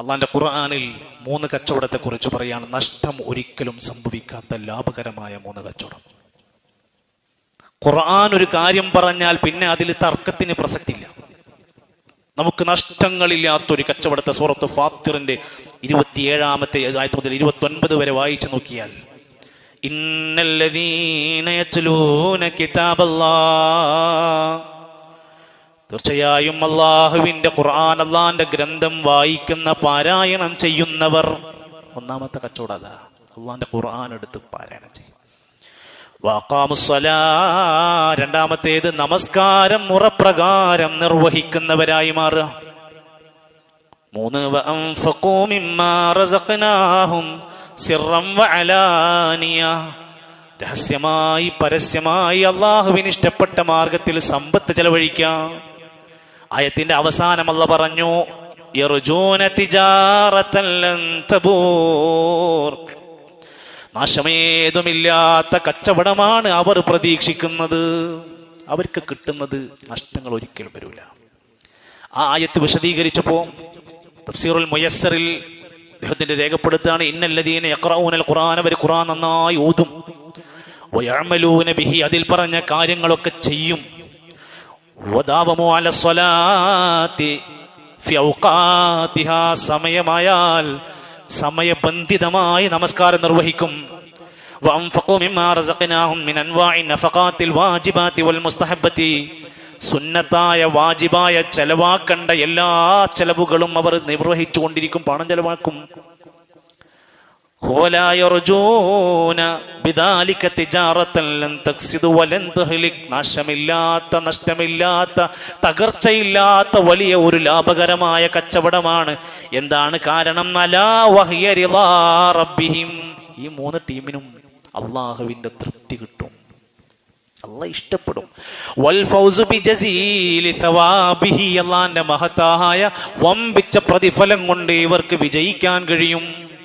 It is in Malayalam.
അള്ളാന്റെ ഖുർആാനിൽ മൂന്ന് കച്ചവടത്തെ കുറിച്ച് പറയാണ് നഷ്ടം ഒരിക്കലും സംഭവിക്കാത്ത ലാഭകരമായ മൂന്ന് കച്ചവടം. ഖുർആൻ ഒരു കാര്യം പറഞ്ഞാൽ പിന്നെ അതിൽ തർക്കത്തിന് പ്രസക്തിയില്ല. നമുക്ക് നഷ്ടങ്ങളില്ലാത്തൊരു കച്ചവടത്തെ സൂറത്ത് ഫാത്തിറിന്റെ ഇരുപത്തിയേഴാമത്തെ ആയത്ത് മുതൽ ഇരുപത്തി ഒൻപത് വരെ വായിച്ചു നോക്കിയാൽ ഇന്നല്ലദീന യത്ലൂന കിതാബല്ലാഹ് തീർച്ചയായും അള്ളാഹുവിന്റെ ഖുർആൻ അള്ളാന്റെ ഗ്രന്ഥം വായിക്കുന്ന പാരായണം ചെയ്യുന്നവർ ഒന്നാമത്തെ കച്ചവടം അതാ. അള്ളാന്റെ ഖുർആൻ എടുത്ത് പാരായണം ചെയ്യും. രണ്ടാമത്തേത് നമസ്കാരം മുറപ്രകാരം നിർവഹിക്കുന്നവരായി മാറുക. മൂന്ന് രഹസ്യമായി പരസ്യമായി അള്ളാഹുവിന് ഇഷ്ടപ്പെട്ട മാർഗത്തിൽ സമ്പത്ത് ചെലവഴിക്കാം. ആയത്തിന്റെ അവസാനം അല്ല പറഞ്ഞു നാശമേതുമില്ലാത്ത കച്ചവടമാണ് അവർ പ്രതീക്ഷിക്കുന്നത്. അവർക്ക് കിട്ടുന്നത് നഷ്ടങ്ങൾ ഒരിക്കലും വരില്ല ആ ആയത്ത് വിശദീകരിച്ചപ്പോ തഫ്സീറുൽ മുയസ്സറിൽ അദ്ദേഹത്തിന്റെ രേഖപ്പെടുത്താണ് ഇന്നല്ലദീന യഖറഊനൽ ഖുർആൻ അവർ ഖുർആൻ നന്നായി ഓതും. ബിഹി അതിൽ പറഞ്ഞ കാര്യങ്ങളൊക്കെ ചെയ്യും. വദാവമോ അലസ്വലാത്തി ഫ്യൗകാതിഹാ സമയമായാൽ സമയബന്ധിതമായി നമസ്കാരം നിർവഹിക്കും. വംഫഖൂ മിമ്മാ റസഖനാഹും മിൻ അൻവാഇ നഫഖാതിൽ വാജിബാതി വൽ മുസ്തഹബ്ബതി സുന്നതായ വാജിബായ ചെലവാക്കേണ്ട എല്ലാ ചെലവുകളും അവർ നിർവഹിച്ചുകൊണ്ടിരിക്കും പാണം ചെലവാക്കും. നാശമില്ലാത്ത നഷ്ടമില്ലാത്ത തകർച്ചയില്ലാത്ത വലിയ ഒരു ലാഭകരമായ കച്ചവടമാണ്. എന്താണ് കാരണം? ഈ മൂന്ന് ടീമിനും അള്ളാഹുവിന്റെ തൃപ്തി കിട്ടും. ഇഷ്ടപ്പെടും. മഹത്തായ വമ്പിച്ച പ്രതിഫലം കൊണ്ട് ഇവർക്ക് വിജയിക്കാൻ കഴിയും.